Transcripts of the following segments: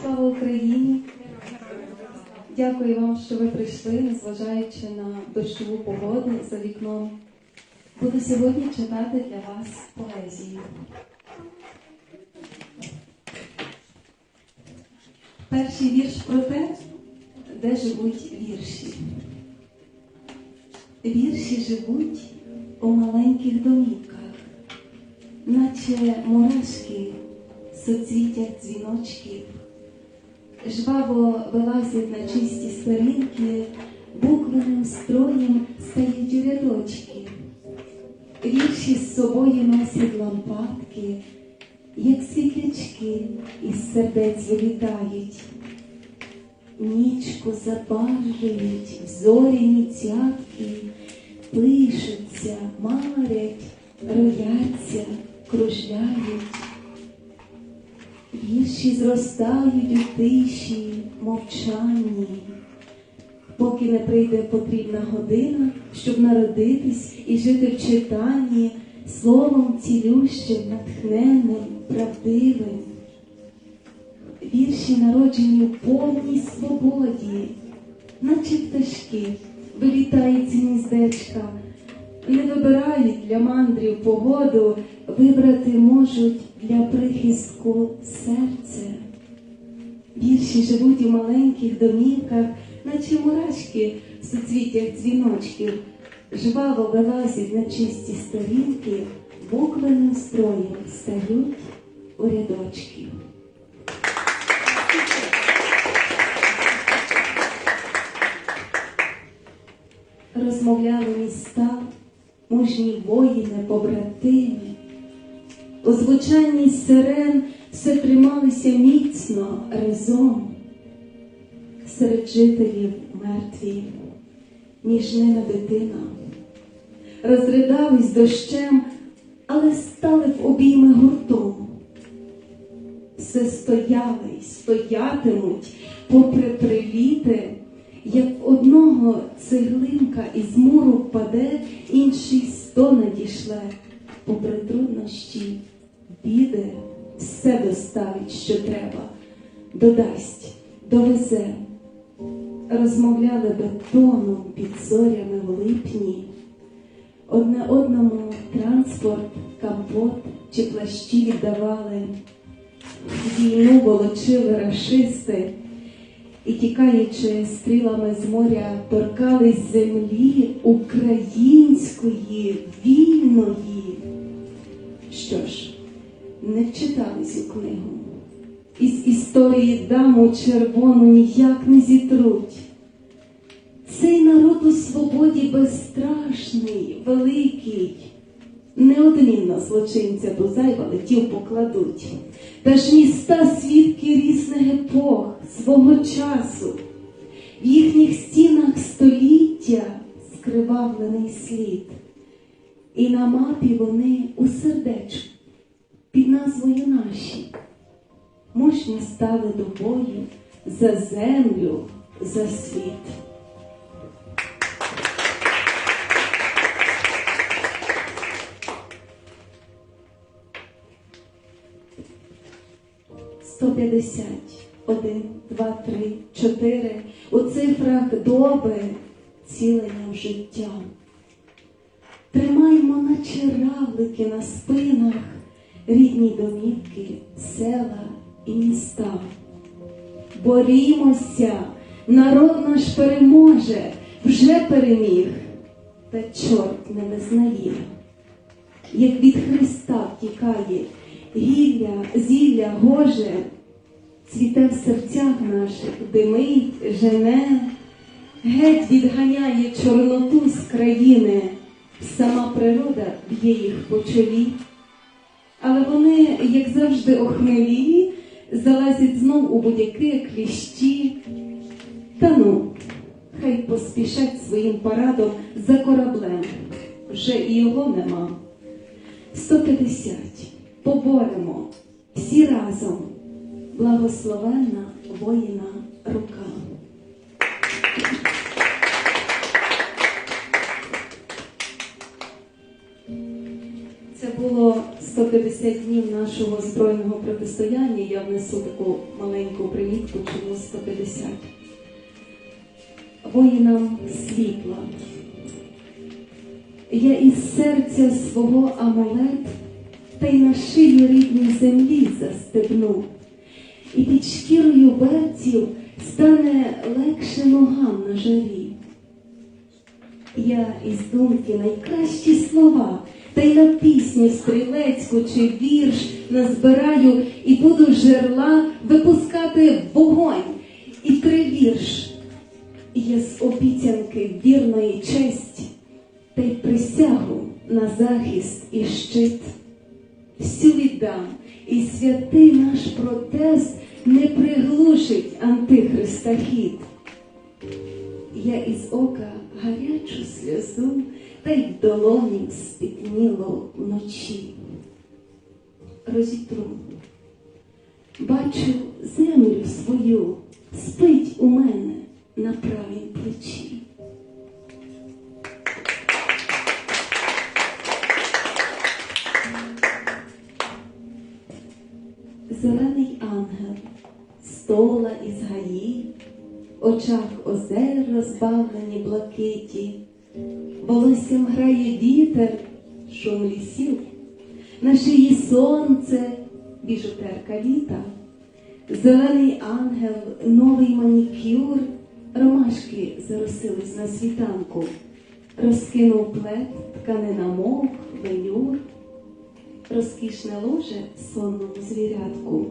Слава Україні! Дякую вам, що ви прийшли, незважаючи на дощову погоду за вікном. Буду сьогодні читати для вас поезію. Перший вірш про те, де живуть вірші. Вірші живуть у маленьких домівках, наче мурашки соцвітять дзвіночків. Жваво вилазять на чисті сторінки, буквеним строєм стають рядочки. Вірші з собою носять лампадки, як світлячки із сердець вилітають. Нічку забарвлюють в зоряні цятки, пишуться, марять, рояться, кружляють. Вірші зростають у тиші, мовчанні, поки не прийде потрібна година, щоб народитись і жити в читанні словом цілющим, натхненним, правдивим. Вірші народжені в повній свободі, наче пташки, вилітають з гніздечка, не вибирають для мандрів погоду, вибрати можуть для прихистку серце. Вірші живуть у маленьких домівках, наче мурашки в суцвіттях дзвіночків, жваво вилазять на чисті сторінки, буквеним строєм стають у рядочки. Розмовляли міста, мужні воїни, побратими. У звучанні сирен все трималися міцно разом. Серед жителів мертві, між ними дитина. Розридались дощем, але стали в обійми гуртом. Все стояли й стоятимуть, попри приліти, як одного цеглинка із муру впаде, інший сто надішле, попри труднощі, біди, все доставить, що треба, додасть, довезе. Розмовляли бетоном під зорями в липні, одне одному транспорт, компот чи плащі віддавали, війну волочили рашисти і, тікаючи стрілами з моря, торкались землі української, вільної. Що ж, не вчитались у книгу. Із історії даму червону ніяк не зітруть. Цей народ у свободі безстрашний, великий. Неодмінно злочинця до зайвалетів покладуть. Та ж міста свідки різних епох, свого часу. В їхніх стінах століття скривавлений слід. І на мапі вони у сердечку під назвою наші. Мужні стали до бою за землю, за світ. Сто п'ятдесят, один, два, три, чотири. У цифрах доби цілення в життя. Тримаймо, наче равлики на спинах, рідні домівки, села і міста. Борімося, народ наш переможе, вже переміг, та чорт не визнає, як від Христа втікає, гілля, зілля гоже, цвіте в серцях наших, димить, жене, геть відганяє чорноту з країни, сама природа б'є їх по чолі. Але вони, як завжди, охмелі, залазять знов у будь-які кліщі. Та ну, хай поспішать своїм парадом за кораблем. Вже і його нема. 150. Поборемо всі разом. Благословенна воїна рука. Це було 150 150 днів нашого збройного протистояння я внесу таку маленьку примітку, чому 150. Воїнам світла. Я із серця свого амулет та й на шию рідній землі застебну. І під шкірою берців стане легше ногам на жарі. Я із думки найкращі слова, та й на пісню стрілецьку чи вірш назбираю і буду жерла випускати вогонь і три вірш. Я з обіцянки вірної честі та й присягу на захист і щит. Всю віддам, і святий наш протест не приглушить антихриста хід. Я із ока гарячу сльозу та й в долоні спітніло вночі. Розітру, бачу землю свою, спить у мене на правім плечі. Очах озер розбавлені блакиті, волоссям грає вітер, шум лісів, на шиї сонце, біжутерка літа, зелений ангел, новий манікюр, ромашки заросились на світанку, розкинув плед, тканина мох, велюр, розкішне ложе сонному звірятку.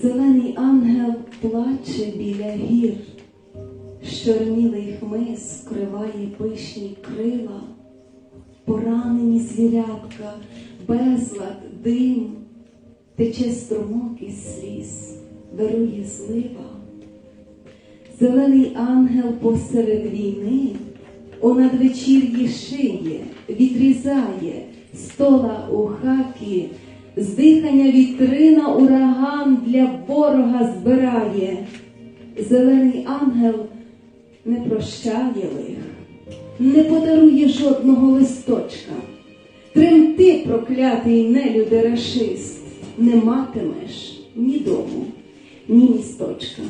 Зелений ангел плаче біля гір, щорнілий хмиз вкриває пишні крила, поранені звірятка, безлад, дим, тече струмок із сліз, вирує злива. Зелений ангел посеред війни. У надвечір'ї шиє, відрізає стола у хакі, з дихання вітрина ураган для ворога збирає. Зелений ангел не прощає лих, не подарує жодного листочка. Тремти, проклятий нелюде рашист, не матимеш ні дому, ні місточка.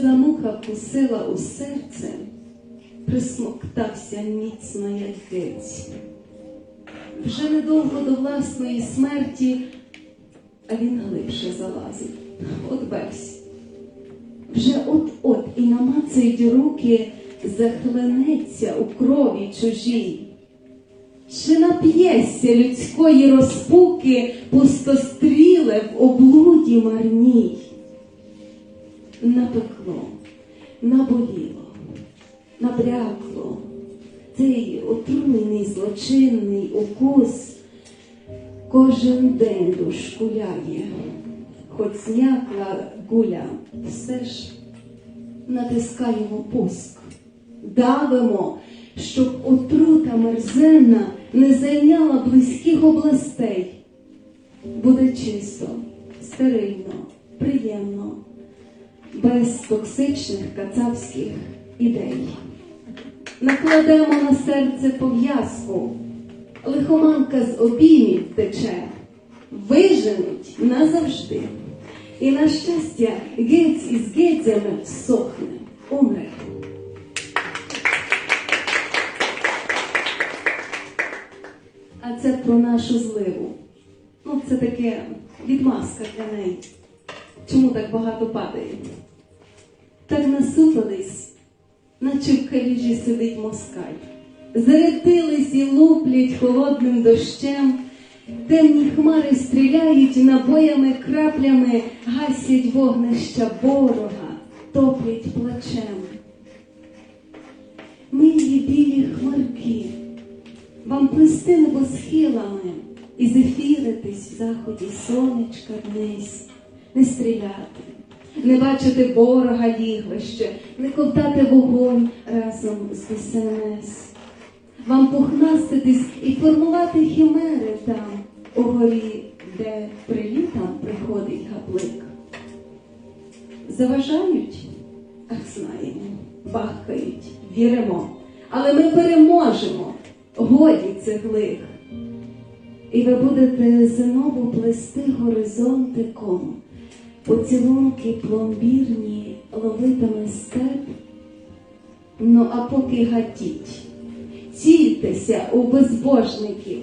Що муха кусила у серце, присмоктався міцно як гець. Вже недовго до власної смерті, а він глибше залазить, от бесь. Вже от-от і намацають руки, захлинеться у крові чужій. Чи нап'єся людської розпуки пустостріле в облуді марній? Напекло, наболіло, набрякло. Цей отруйний злочинний укус кожен день дошкуляє, хоч зм'якла гуля, все ж натискаємо пуск, давимо, щоб отрута мерзенна не зайняла близьких областей. Буде чисто, стерильно, приємно без токсичних кацапських ідей. Накладемо на серце пов'язку, лихоманка з обіймів тече, виженуть назавжди. І на щастя, гець із гецями сохне, умре. А це про нашу зливу. Ну, це таке відмазка для неї. Чому так багато падає? Так насупились, наче в каліжі сидить москаль. Зарядились і луплять холодним дощем, темні хмари стріляють набоями краплями, гасять вогнища ворога, топлять плачем. Милі білі хмарки, вам плести небосхилами і зефіритись в заході сонечка днесь не стріляти, не бачити ворога лігвище, не ковтати вогонь разом з СНС. Вам пухнаститись і формувати хімери там, у горі, де прилітам приходить гаплик. Заважають, Ах, знаємо, бахкають, віримо, але ми переможемо. Годі цих лих. І ви будете знову плести горизонтиком, поцілунки пломбірні ловитиме степ. Ну а поки гатіть, цільтеся у безбожників,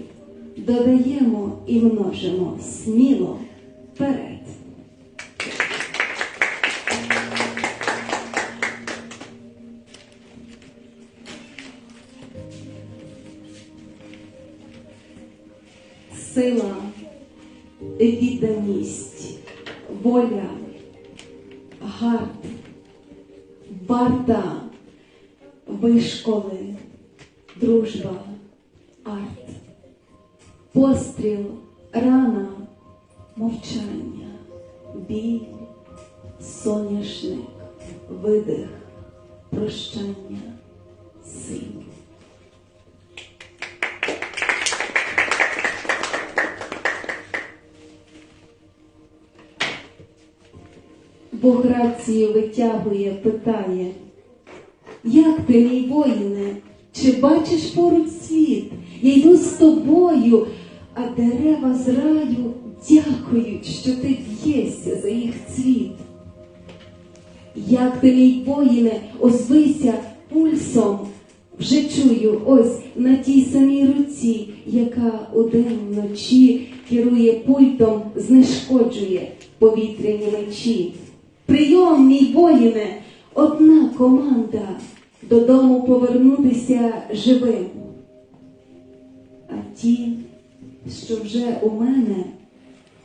додаємо і множимо сміло вперед. Сила, відданість, воля, гард, варта, вишколи, дружба, арт, постріл, рана, мовчання, біль, соняшник, видих, прощання, сил. Бог рацію витягує, питає, як ти, мій воїне, чи бачиш поруч світ? Я йду з тобою, а дерева з раю дякують, що ти б'єшся за їх цвіт. Як ти, мій воїне, озвися пульсом, вже чую ось на тій самій руці, яка удень вночі керує пультом, знешкоджує повітряні мечі. Прийом, мій воїне, одна команда додому повернутися живим. А ті, що вже у мене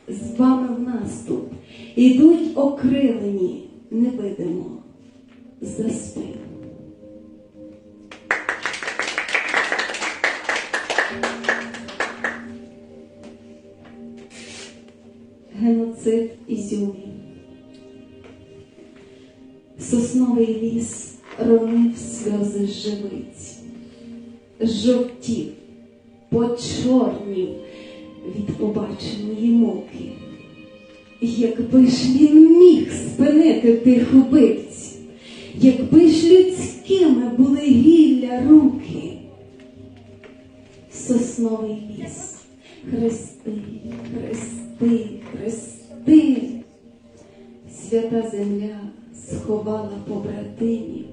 з вами в наступ, ідуть окрилені, невидимо за спину. Геноцид Ізюмі. Сосновий ліс ронив сльози живиць, жовтів, почорнів від побаченої муки. Якби ж він міг спинити тих убивць, якби ж людськими були гілля руки, сосновий ліс, хрести, хрести, хрести, свята земля сховала побратимів.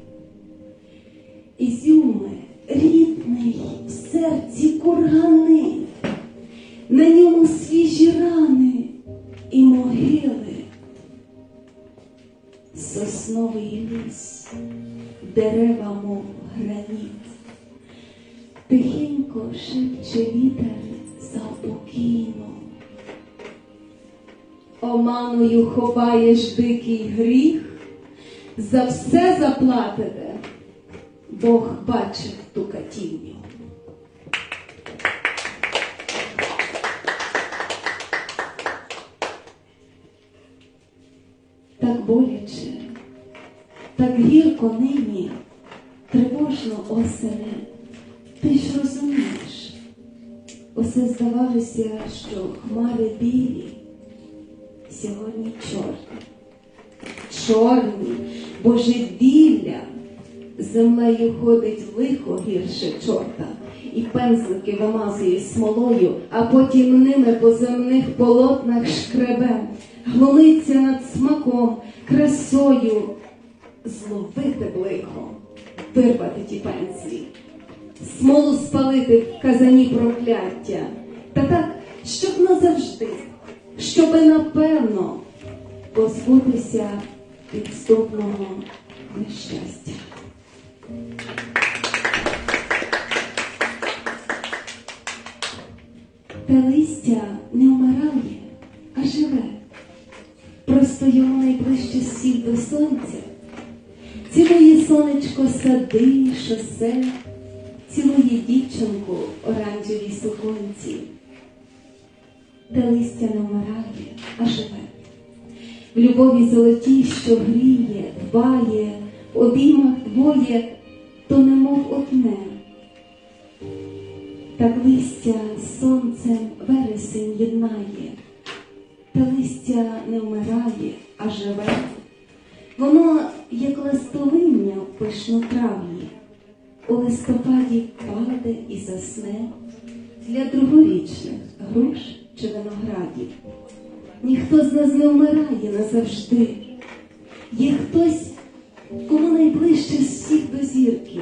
Ізюме, рідний в серці кургани, на ньому свіжі рани і могили. Сосновий ліс, дерева, мов граніт, тихенько шепче вітер заспокійно. Оманою ховаєш дикий гріх, за все заплатите, Бог бачив ту катівню. Так боляче, так гірко нині, тривожно осене, ти ж розумієш, усе здавалося, що хмари білі, сьогодні чорні. Чорні, божевілля. Землею ходить лихо гірше чорта, і пензлики вимазує смолою, а потім ними по земних полотнах шкребе, глумиться над смаком, красою, зловити б лихо, вирвати ті пензлі, смолу спалити в казані прокляття, та так, щоб назавжди, щоби напевно позбутися підступного нещастя. Та листя не вмирає, а живе. Просто йому найближче сів до сонця. Цілує сонечко сади, шосе, цілує дівчинку оранжевій суконці. Та листя не вмирає, а живе в любові золотій, що гріє, дбає, в обіймах двоє, то немов одне. Так листя сонцем вересень єднає, та листя не вмирає, а живе. Воно, як листовиння в пишну травні, у листопаді паде і засне для другорічних груш чи виноградів. Ніхто з нас не вмирає назавжди. Є хтось, кому найближче з всіх до зірки.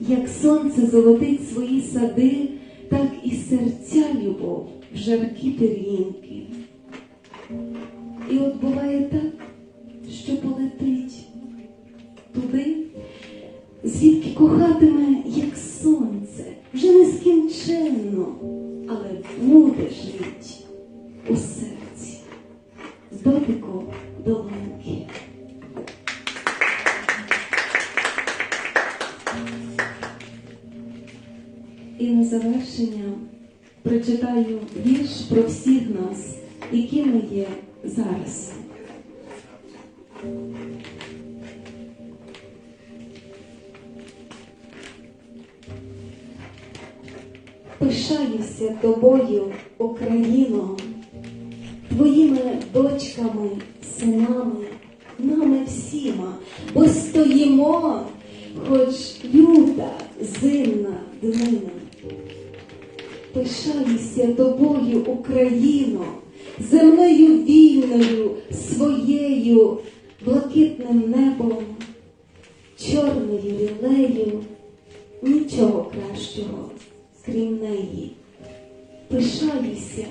Як сонце золотить свої сади, так і серця любов в жаркі пір'їнки. І от буває так, що полетить туди, звідки кохатиме, як сонце, вже нескінченно, але буде жить у серці, з дотику долоньки. І на завершення прочитаю вірш про всіх нас, які ми є зараз. Пишаюся тобою, Україно, твоїми дочками, синами, нами всіма, бо стоїмо, хоч люта, зимна днина. Пишаюся тобою, Україно, земною вільною, своєю, блакитним небом, чорною рілею, нічого кращого, крім неї. Пишаюся,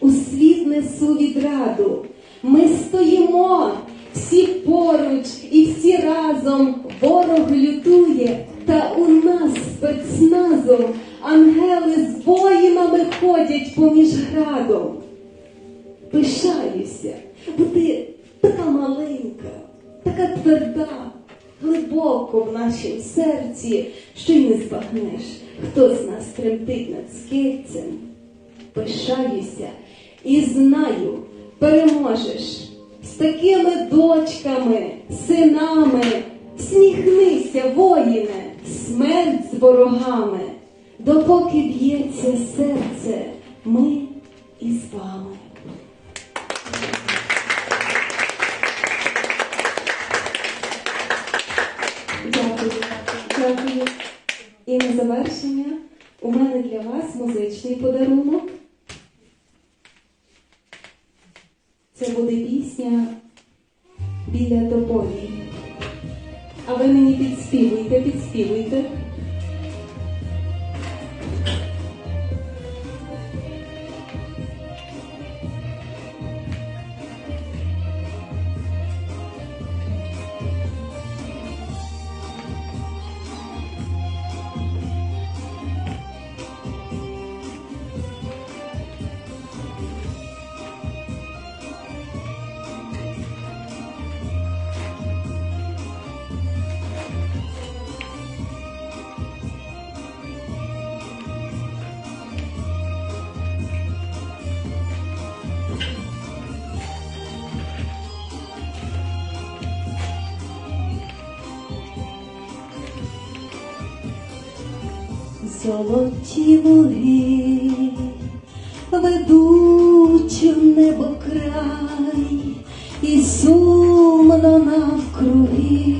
у світ несу відраду. Ми стоїмо всі поруч і всі разом ворог лютує, та у нас спецназом ангели з воїнами ходять поміж градом. Пишаюся, бо ти така маленька, така тверда, глибоко в нашім серці, що й не збагнеш, хто з нас тремтить над скельцем. Пишаюся і знаю, переможеш з такими дочками, синами. Сміхнися, воїне, смерть з ворогами, допоки б'ється серце, ми із вами. Дякую, дякую. І на завершення у мене для вас музичний подарунок. 叶微分。Золоті луги ведуть у небо край і сумно навкруги,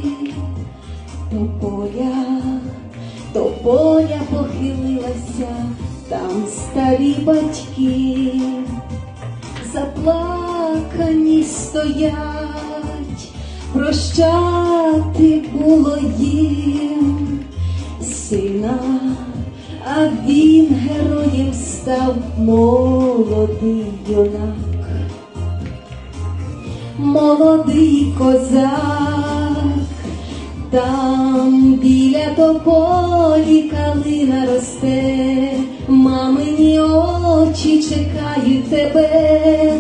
то поля, то поля похилилася, там старі батьки, заплакані стоять, прощати було їм сина, а він героєм став молодий юнак, молодий козак, там біля тополі калина росте, мамині очі чекають тебе,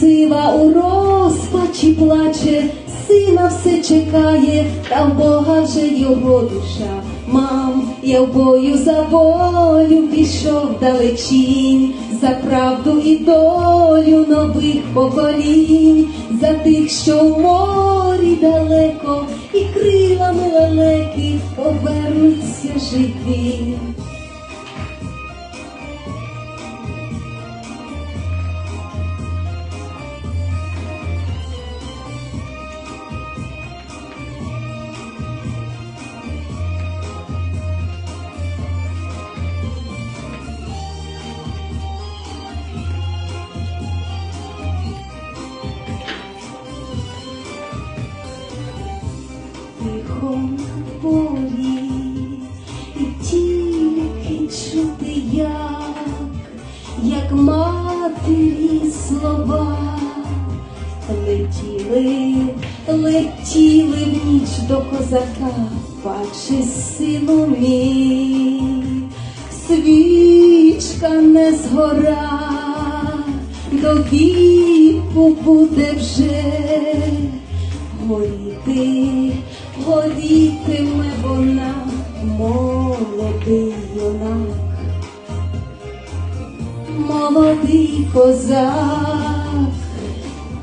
сива у розпачі плаче, сина все чекає, та в Бога вже його душа. Мам, я в бою за волю пішов далечінь, за правду і долю нових поколінь, за тих, що в морі далеко, і крилами лелеки повернуться живі. Летіли, летіли в ніч до козака, бачи, сину мій, свічка не згора, до віку буде вже. Горіти, горітиме вона, молодий юнак. Молодий козак,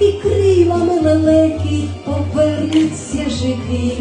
і крилами лелеки повернуться живі.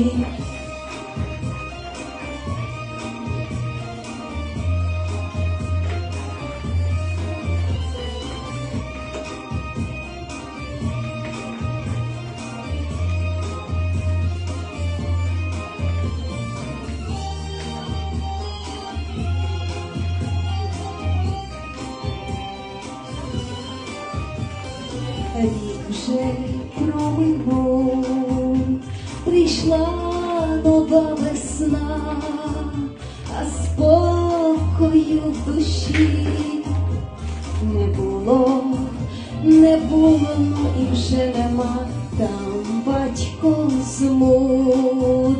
Нова весна, а спокою в душі не було, не було і вже нема. Там батько змучений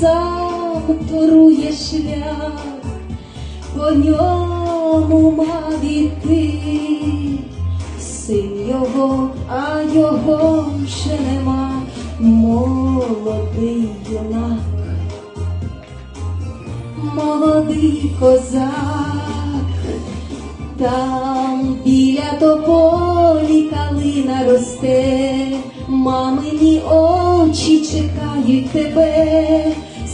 сам торує шлях, очі чекають тебе,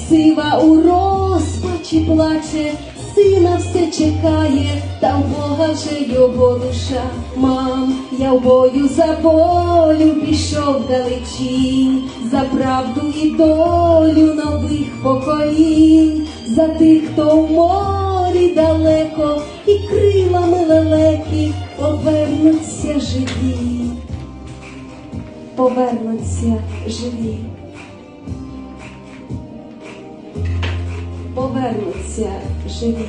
сива у розпачі плаче, сина все чекає, та в Бога вже його душа. Мам, я в бою за волю пішов далечінь, за правду і долю нових поколінь, за тих, хто в морі далеко, і крилами лелеки повернуться живі, повернуться живі. Повернуться живі.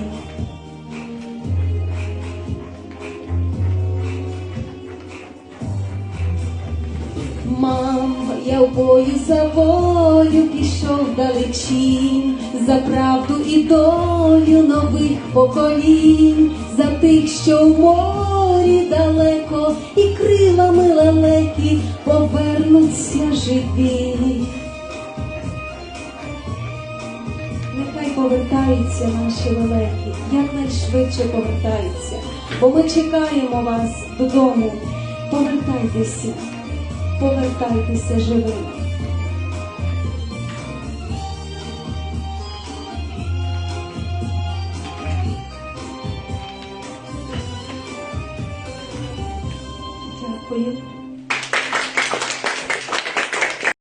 Мам, я в бою за волю пішов далечінь, за правду і долю нових поколінь, за тих, що в морі далеко, і крилами лелеки повернуться живі. Нехай повертаються наші великі, якнайшвидше повертаються, бо ми чекаємо вас додому. Повертайтеся, повертайтеся живими.